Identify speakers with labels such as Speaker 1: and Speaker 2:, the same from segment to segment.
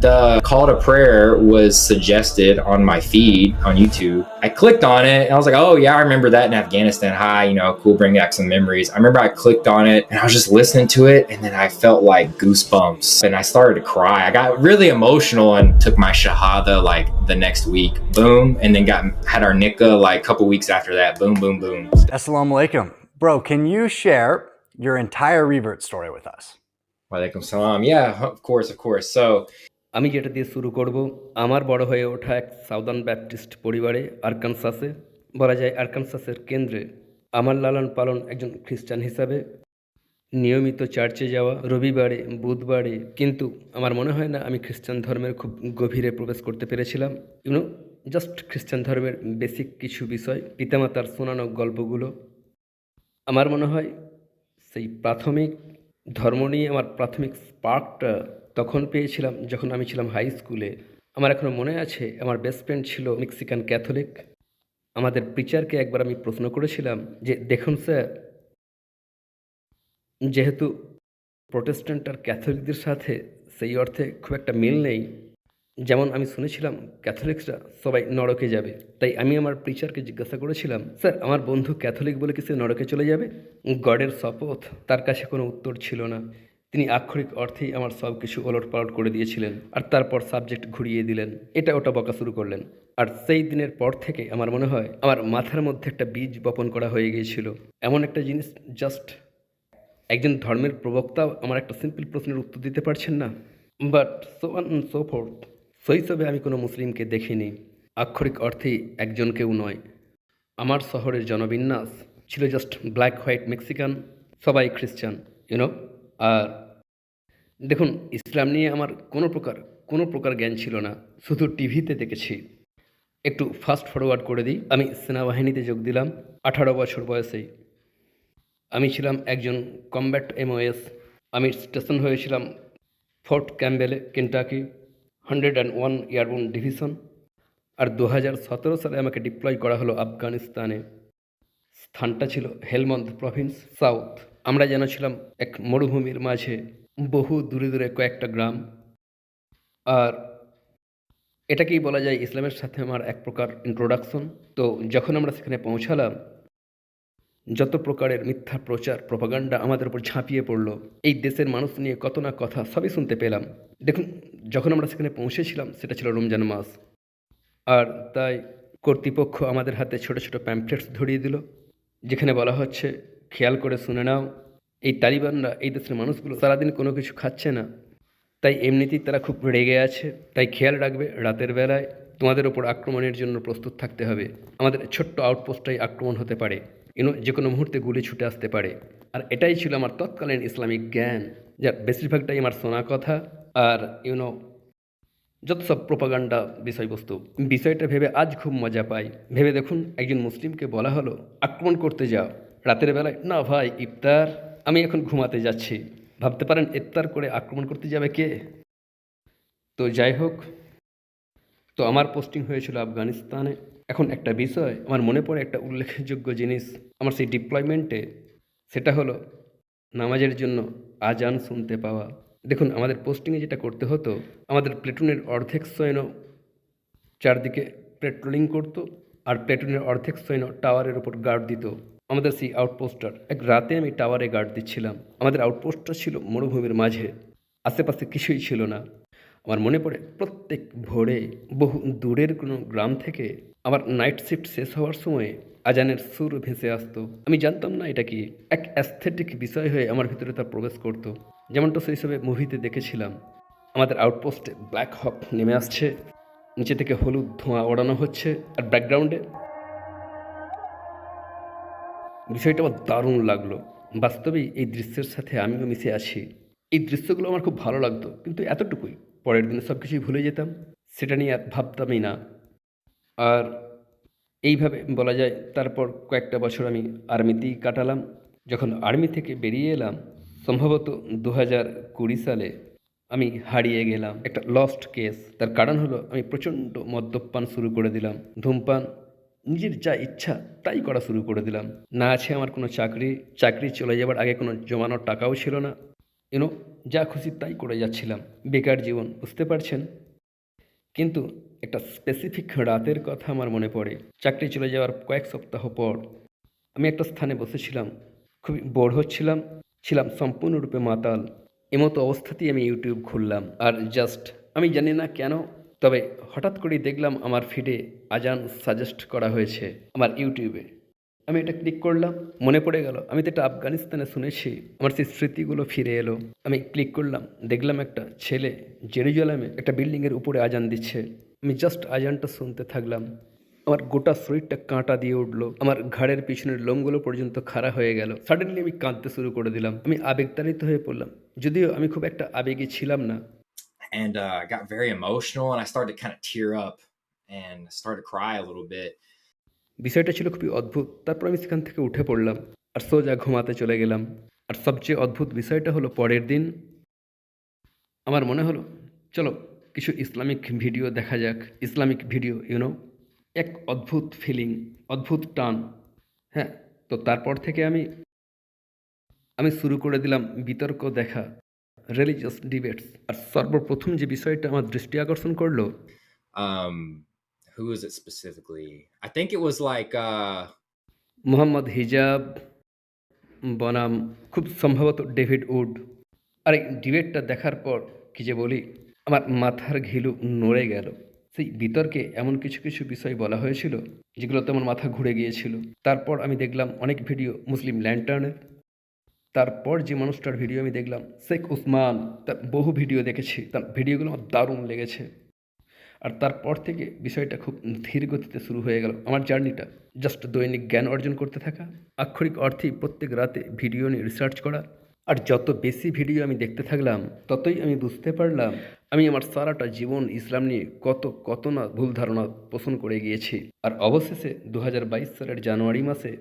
Speaker 1: The call to prayer was suggested on my feed on YouTube. I clicked on it and I was like, oh, yeah, I remember that in Afghanistan. Hi, you know, cool, bring back some memories. I remember I clicked on it and I was just listening to it and then I felt like goosebumps and I started to cry. I got really emotional and took my Shahada like the next week. Boom. And then got had our nikah like a couple weeks after that. Boom, boom, boom.
Speaker 2: Assalamu alaikum. Bro, can you share your entire revert story with us?
Speaker 1: Walaikum salam. Yeah, of course, of course. So
Speaker 3: আমি যেটা দিয়ে শুরু করব, আমার বড় হয়ে ওঠা এক সাউদার্ন ব্যাপটিস্ট পরিবারে, আরকানসাসে, বলা যায় আরকানসাসের কেন্দ্রে। আমার লালন পালন একজন খ্রিস্টান হিসাবে। নিয়মিত চার্চে যাওয়া, রবিবারে, বুধবারে, কিন্তু আমার মনে হয় না আমি খ্রিস্টান ধর্মের খুব গভীরে প্রবেশ করতে পেরেছিলাম। ইউনো জাস্ট খ্রিস্টান ধর্মের বেসিক কিছু বিষয়, পিতামাতার শোনানো গল্পগুলো। আমার মনে হয় সেই প্রাথমিক ধর্ম নিয়ে, আমার প্রাথমিক স্পার্কটা তখন পেয়েছিলাম, যখন আমি ছিলাম হাই স্কুলে আমার এখনও মনে আছে, আমার বেস্ট ফ্রেন্ড ছিল মেক্সিকান ক্যাথলিক আমাদের প্রিচারকে একবার আমি প্রশ্ন করেছিলাম যে, দেখুন স্যার যেহেতু প্রোটেস্ট্যান্ট আর ক্যাথলিকদের সাথে সেই অর্থে খুব একটা মিল নেই, যেমন আমি শুনেছিলাম ক্যাথলিক্সরা সবাই নরকে যাবে। তাই আমি আমার প্রিচারকে জিজ্ঞাসা করেছিলাম স্যার আমার বন্ধু ক্যাথলিক বলে কি সে নরকে চলে যাবে? গডের শপথ, তার কাছে কোনো উত্তর ছিল না। তিনি আক্ষরিক অর্থেই আমার সব কিছু ওলট পালট করে দিয়েছিলেন আর তারপর সাবজেক্ট ঘুরিয়ে দিলেন। এটা ওটা বকা শুরু করলেন। আর সেই দিনের পর থেকে আমার মনে হয় আমার মাথার মধ্যে একটা বীজ বপন করা হয়ে গিয়েছিল। এমন একটা জিনিস জাস্ট একজন ধর্মের প্রবক্তাও আমার একটা সিম্পল প্রশ্নের উত্তর দিতে পারছেন না। But so on so forth শৈশবে আমি কোনো মুসলিমকে দেখিনি। আক্ষরিক অর্থেই একজনকেও নয়। আমার শহরের জনবিন্যাস ছিল জাস্ট ব্ল্যাক হোয়াইট মেক্সিকান সবাই খ্রিস্টান ইউনো আর দেখুন, ইসলাম নিয়ে আমার কোনো প্রকার কোনো প্রকার জ্ঞান ছিল না। শুধু টিভিতে দেখেছি। একটু ফাস্ট ফরওয়ার্ড করে দিই। আমি সেনাবাহিনীতে যোগ দিলাম। আঠারো বছর বয়সেই আমি ছিলাম একজন কমব্যাট এমওএস আমি স্টেশন হয়েছিলাম Fort ক্যাম্বেলে Kentucky hundred and one airborne division আর দু হাজার সতেরো সালে আমাকে ডিপ্লয় করা হলো আফগানিস্তানে। স্থানটা ছিল হেলমন্দ প্রভিন্স সাউথ আমরা যেন ছিলাম এক মরুভূমির মাঝে বহু দূরে দূরে কয়েকটা গ্রাম। আর এটাকেই বলা যায় ইসলামের সাথে আমার এক প্রকার ইন্ট্রোডাকশন তো যখন আমরা সেখানে পৌঁছালাম, যত প্রকারের মিথ্যা প্রচার প্রপাগান্ডা আমাদের উপর ঝাঁপিয়ে পড়ল, এই দেশের মানুষ নিয়ে কত না কথা সবই শুনতে পেলাম। দেখুন, যখন আমরা সেখানে পৌঁছেছিলাম, সেটা ছিল রমজান মাস। আর তাই কর্তৃপক্ষ আমাদের হাতে ছোট ছোট প্যাম্পলেটস ধরিয়ে দিল, যেখানে বলা হচ্ছে খেয়াল করে শুনে নাও, এই তালিবানরা, এই দেশের মানুষগুলো সারাদিন কোনো কিছু খাচ্ছে না। তাই এমনিতেই তারা খুব রেগে আছে। তাই খেয়াল রাখবে, রাতের বেলায় তোমাদের ওপর আক্রমণের জন্য প্রস্তুত থাকতে হবে। আমাদের ছোট্ট আউটপোস্টটাই আক্রমণ হতে পারে। ইউনো যে কোনো মুহূর্তে গুলি ছুটে আসতে পারে। আর এটাই ছিল আমার তৎকালীন ইসলামিক জ্ঞান। যার বেশিরভাগটাই আমার শোনা কথা। আর ইউনো যত সব প্রোপাগান্ডা বিষয়বস্তু, বিষয়টা ভেবে আজ খুব মজা পাই। ভেবে দেখুন, একজন মুসলিমকে বলা হলো, আক্রমণ করতে যাও। রাতের বেলায়, না ভাই, ইফতার, আমি এখন ঘুমাতে যাচ্ছি। ভাবতে পারেন, ইফতার করে আক্রমণ করতে যাবে কে? তো যাই হোক, তো আমার পোস্টিং হয়েছিল আফগানিস্তানে। এখন একটা বিষয়, আমার মনে পড়ে একটা উল্লেখযোগ্য জিনিস। আমার সেই ডিপ্লয়মেন্টে সেটা হলো, নামাজের জন্য আজান শুনতে পাওয়া। দেখুন, আমাদের পোস্টিংয়ে যেটা করতে হতো, আমাদের প্লেটুনের অর্ধেক সৈন্য চারদিকে পেট্রোলিং করতো, আর প্লেটুনের অর্ধেক সৈন্য টাওয়ারের ওপর গার্ড দিত। আমাদের সেই আউটপোস্টার এক রাতে আমি টাওয়ারে গার্ড দিচ্ছিলাম। আমাদের আউটপোস্টটা ছিল মরুভূমির মাঝে, আশেপাশে কিছুই ছিল না। আমার মনে পড়ে প্রত্যেক ভোরে বহু দূরের কোনো গ্রাম থেকে আমার নাইট শিফট শেষ হওয়ার সময় আজানের সুর ভেসে আসতো। আমি জানতাম না এটা কি এক অ্যাস্থেটিক বিষয় হয়ে আমার ভিতরে তা প্রবেশ করতো। যেমনটা সেই হিসেবে মুভিতে দেখেছিলাম। আমাদের আউটপোস্টে ব্ল্যাক হক নেমে আসছে, নিচে থেকে হলুদ ধোঁয়া ওড়ানো হচ্ছে, আর ব্যাকগ্রাউন্ডে বিষয়টা আমার দারুণ লাগল। বাস্তবেই এই দৃশ্যের সাথে আমিও মিশে আছি। এই দৃশ্যগুলো আমার খুব ভালো লাগতো, কিন্তু এতটুকুই। পরের দিনে সব কিছুই ভুলে যেতাম, সেটা নিয়ে ভাবতামই না। আর এইভাবে বলা যায়, তারপর কয়েকটা বছর আমি আর্মিতেই কাটালাম। যখন আর্মি থেকে বেরিয়ে এলাম, সম্ভবত দু হাজার কুড়ি সালে আমি হারিয়ে গেলাম একটা লস্ট কেস তার কারণ হলো, আমি প্রচণ্ড মদ্যপান শুরু করে দিলাম। ধূমপান নিজের যা ইচ্ছা তাই করা শুরু করে দিলাম। না আছে আমার কোনো চাকরি চাকরি চলে যাবার আগে কোনো জমানোর টাকাও ছিল না। ইউনো যা খুশি তাই করে যাচ্ছিলাম। বেকার জীবন, বুঝতে পারছেন? কিন্তু একটা স্পেসিফিক রাতের কথা আমার মনে পড়ে। চাকরি চলে যাওয়ার কয়েক সপ্তাহ পর আমি একটা স্থানে বসেছিলাম। খুবই বোর হচ্ছিলাম, ছিলাম সম্পূর্ণরূপে মাতাল। এমতো অবস্থাতেই আমি ইউটিউব খুললাম। আর জাস্ট আমি জানি না কেন তবে হঠাৎ করেই দেখলাম আমার ফিডে আজান সাজেস্ট করা হয়েছে আমার ইউটিউবে আমি এটা ক্লিক করলাম, মনে পড়ে গেল, আমি তো এটা আফগানিস্তানে শুনেছি, আমার সেই স্মৃতিগুলো ফিরে এলো। আমি ক্লিক করলাম, দেখলাম একটা ছেলে জেরুজালামে একটা বিল্ডিংয়ের উপরে আজান দিচ্ছে। আমি জাস্ট আজানটা শুনতে থাকলাম। আমার গোটা শরীরটা কাঁটা দিয়ে উঠল। আমার ঘাড়ের পিছনের লোমগুলো পর্যন্ত খাড়া হয়ে গেল। সাডেনলি আমি কাঁদতে শুরু করে দিলাম। আমি আবেগতাড়িত হয়ে পড়লাম। যদিও আমি খুব একটা আবেগী ছিলাম না
Speaker 1: and uh, got very emotional and I started to kind of tear up and started to cry a little bit.
Speaker 3: বিষয়টা ছিল খুবই অদ্ভুত। তারপর আমি সেখান থেকে উঠে পড়লাম আর সোজা ঘুমাতে চলে গেলাম। আর সবচেয়ে অদ্ভুত বিষয়টা হলো পরের দিন। আমার মনে হলো চলো কিছু ইসলামিক ভিডিও দেখা যাক। ইসলামিক ভিডিও ইউনো এক অদ্ভুত ফিলিং অদ্ভুত টান। হ্যাঁ তো তারপর থেকে আমি আমি শুরু করে দিলাম বিতর্ক দেখা। রিলিজিয়াস ডিবেটস আর সর্বপ্রথম যে বিষয়টা আমার দৃষ্টি আকর্ষণ করল
Speaker 1: Um, who was it specifically? I think it was like uh,
Speaker 3: Mohammad হিজাব বনাম খুব সম্ভবত ডেভিড উড। আর এই ডিবেটটা দেখার পর কি যে বলি আমার মাথার ঘিলু নড়ে গেল। সেই বিতর্কে এমন কিছু কিছু বিষয় বলা হয়েছিল যেগুলোতে আমার মাথা ঘুরে গিয়েছিল। তারপর আমি দেখলাম অনেক ভিডিও মুসলিম ল্যান্টার্নের। তারপর যে মানুষটার ভিডিও আমি দেখলাম, শেখ উসমান, তার বহু ভিডিও দেখেছি। তার ভিডিওগুলো আমার দারুণ লেগেছে। আর তারপর থেকে বিষয়টা খুব ধীর গতিতে শুরু হয়ে গেল আমার জার্নিটা। জাস্ট দৈনিক জ্ঞান অর্জন করতে থাকা, আক্ষরিক অর্থেই প্রত্যেক রাতে ভিডিও নিয়ে রিসার্চ করা, আর যত বেশি ভিডিও আমি দেখতে থাকলাম, ততই আমি বুঝতে পারলাম আমি আমার সারাটা জীবন ইসলাম নিয়ে কত কত না ভুল ধারণা পোষণ করে গিয়েছি। আর অবশেষে দু হাজার বাইশ সালের জানুয়ারি মাসে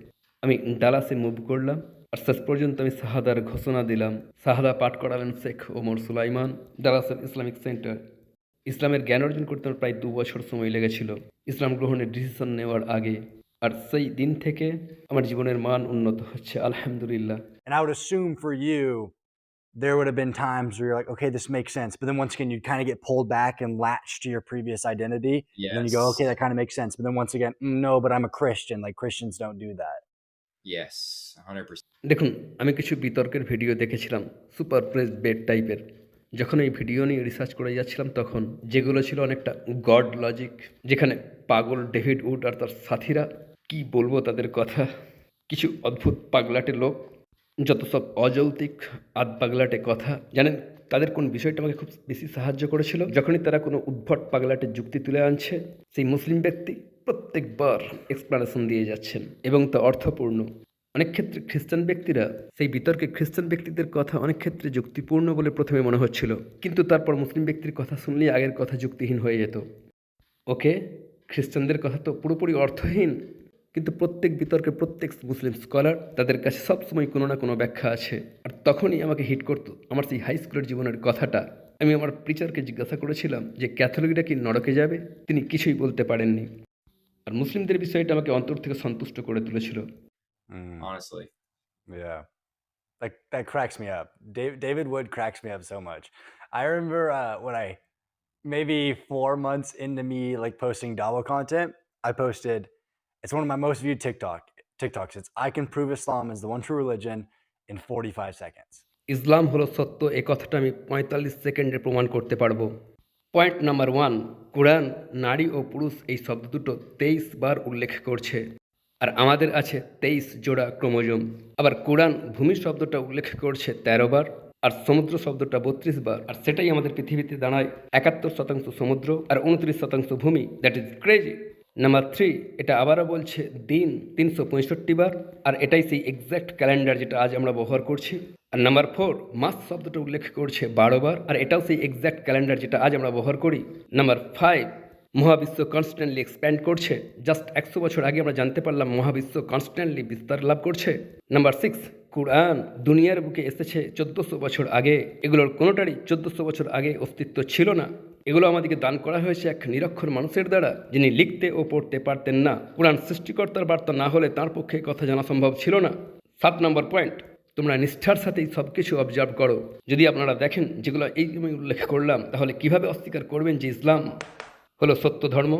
Speaker 3: আমি ডালাসে মুভ করলাম। আর শেষ পর্যন্ত আমি শাহাদার ঘোষণা দিলাম শাহাদা পাঠ করালেন Sheikh Omar Sulaiman ডালাসের Islamic centre ইসলামের জ্ঞান অর্জন করতে আমার প্রায় দু বছর সময় লেগেছিল ইসলাম গ্রহণের ডিসিশন নেওয়ার আগে আর সেই দিন থেকে আমার জীবনের মান উন্নত হচ্ছে আলহামদুলিল্লাহ
Speaker 2: And I would assume for you, there would have been times where you're like, okay, this makes sense. But then once again, you'd kind of get pulled back and latch to your previous identity.
Speaker 1: yes,
Speaker 2: And then you go, okay, that kind of makes sense. But then once again, "Mm, no, but I'm a Christian. Like Christians don't do that.
Speaker 1: Hundred percent.
Speaker 3: দেখুন, আমি কিছু বিতর্কের video দেখেছিলাম super fresh bed টাইপের যখন এই video নিয়ে research করে যাচ্ছিলাম তখন, যেগুলো ছিল অনেকটা গড লজিক যেখানে পাগল ডেভিড উড আর তার সাথীরা, কি বলব তাদের কথা? কিছু অদ্ভুত পাগলাটে লোক, যত সব অযৌক্তিক আধ পাগলাটে কথা। জানেন, তাদের কোন বিষয়টা আমাকে খুব বেশি সাহায্য করেছিল? যখনই তারা কোনো উদ্ভট পাগলাটে যুক্তি তুলে আনছে, সেই মুসলিম ব্যক্তি প্রত্যেকবার এক্সপ্লানেশন দিয়ে যাচ্ছেন এবং তা অর্থপূর্ণ। অনেক ক্ষেত্রে খ্রিস্টান ব্যক্তিরা সেই বিতর্কে খ্রিস্টান ব্যক্তিদের কথা অনেক ক্ষেত্রে যুক্তিপূর্ণ বলে প্রথমে মনে হচ্ছিল, কিন্তু তারপর মুসলিম ব্যক্তির কথা শুনলেই আগের কথা যুক্তিহীন হয়ে যেত। ওকে, খ্রিস্টানদের কথা তো পুরোপুরি অর্থহীন, কিন্তু প্রত্যেক বিতর্কে প্রত্যেক মুসলিম স্কলার তাদের কাছে সবসময় কোনো না কোনো ব্যাখ্যা আছে। আর তখনই আমাকে হিট করতো আমার সেই হাই স্কুলের জীবনের কথাটা। আমি আমার প্রিচারকে জিজ্ঞাসা করেছিলাম যে, ক্যাথলিকরা কি নরকে যাবে? তিনি কিছুই বলতে পারেননি। আর মুসলিমদের বিষয়টা আমাকে অন্তর থেকে সন্তুষ্ট করে তুলেছিল
Speaker 1: Honestly,
Speaker 2: Yeah. Like that cracks me up. Dave, David Wood cracks me up so much. I remember uh, when I maybe four months into me like posting Dawa content, I posted it's one of my most viewed TikTok TikToks. It's I can prove Islam is the one true religion in 45 seconds.
Speaker 3: ইসলাম হলো সত্য এ কথাটা আমি পঁয়তাল্লিশ সেকেন্ডে প্রমাণ করতে পারব point number one কোরআন নারী ও পুরুষ এই শব্দ দুটো তেইশ বার উল্লেখ করছে। আর আমাদের আছে তেইশ জোড়া ক্রোমোজোম। আবার কোরআন ভূমি শব্দটা উল্লেখ করছে তেরো বার, আর সমুদ্র শব্দটা বত্রিশ বার, আর সেটাই আমাদের পৃথিবীতে দাঁড়ায় একাত্তর শতাংশ সমুদ্র আর উনত্রিশ শতাংশ ভূমি। That is crazy number three এটা আবারও বলছে দিন তিনশো পঁয়ষট্টি বার, আর এটাই সেই এক্স্যাক্ট ক্যালেন্ডার যেটা আজ আমরা ব্যবহার করছি। আর নাম্বার ফোর মাস শব্দটা উল্লেখ করছে বারোবার, আর এটাও সেই এক্স্যাক্ট ক্যালেন্ডার যেটা আজ আমরা ব্যবহার করি। নাম্বার ফাইভ মহাবিশ্ব কনস্ট্যান্টলি এক্সপ্যান্ড করছে। জাস্ট একশো বছর আগে আমরা জানতে পারলাম মহাবিশ্ব কনস্ট্যান্টলি বিস্তার লাভ করছে। নাম্বার সিক্স কুরআন দুনিয়ার বুকে এসেছে চোদ্দোশো বছর আগে। এগুলোর কোনোটারই চোদ্দোশো বছর আগে অস্তিত্ব ছিল না। এগুলো আমাদেরকে দান করা হয়েছে এক নিরক্ষর মানুষের দ্বারা, যিনি লিখতে ও পড়তে পারতেন না। কোরআন সৃষ্টিকর্তার বার্তা না হলে তার পক্ষে কথা জানা সম্ভব ছিল না। সাত নম্বর পয়েন্ট তোমরা নিষ্ঠার সাথেই সব কিছু অবজার্ভ করো যদি আপনারা দেখেন যেগুলো এই আমি উল্লেখ করলাম তাহলে কিভাবে অস্বীকার করবেন যে ইসলাম হলো সত্য ধর্ম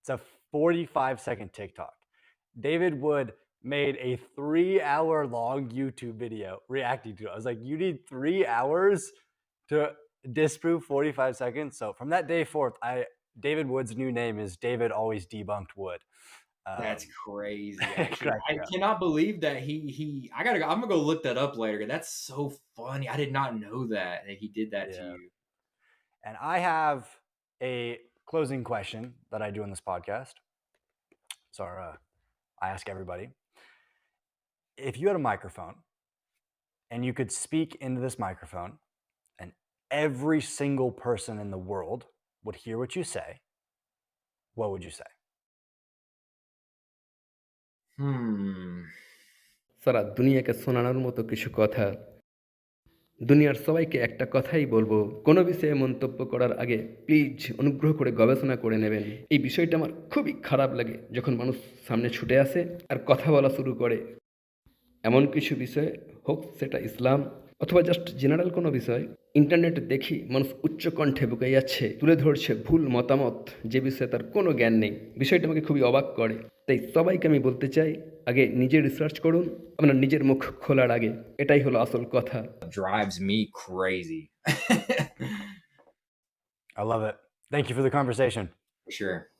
Speaker 2: It's a 45 second TikTok. David Wood made a three hour long YouTube video reacting to it. I was like, you need three hours to disprove 45 seconds. So from that day forth, I David Wood's new name is David Always Debunked Wood. Um,
Speaker 1: That's crazy. I cannot believe that he he. I gotta. go I'm gonna go look that up later. That's so funny. I did not know that that he did that to you.
Speaker 2: And I have a closing question that I do on this podcast. So uh, I ask everybody if you had a microphone and you could speak into this microphone, and every single person in the world would hear what you say, what would you say?
Speaker 3: সারা দুনিয়াকে শোনানোর মতো কিছু কথা। দুনিয়ার সবাইকে একটা কথাই বলব, কোনো বিষয়ে মন্তব্য করার আগে প্লিজ অনুগ্রহ করে গবেষণা করে নেবেন। এই বিষয়টা আমার খুবই খারাপ লাগে যখন মানুষ সামনে ছুটে আসে আর কথা বলা শুরু করে। এমন কিছু বিষয় হোক সেটা ইসলাম অথবা জাস্ট জেনারেল কোনো বিষয় ইন্টারনেটে দেখি মানুষ উচ্চ কণ্ঠে বুকে যাচ্ছে তুলে ধরছে ভুল মতামত যে বিষয়ে তার কোনো জ্ঞান নেই বিষয়টা আমাকে খুবই অবাক করে তাই সবাইকে আমি বলতে চাই আগে নিজে রিসার্চ করুন আপনার নিজের মুখ খোলার আগে এটাই হলো আসল কথা
Speaker 1: drives me crazy.
Speaker 2: I love it. Thank you for the conversation.
Speaker 1: Sure.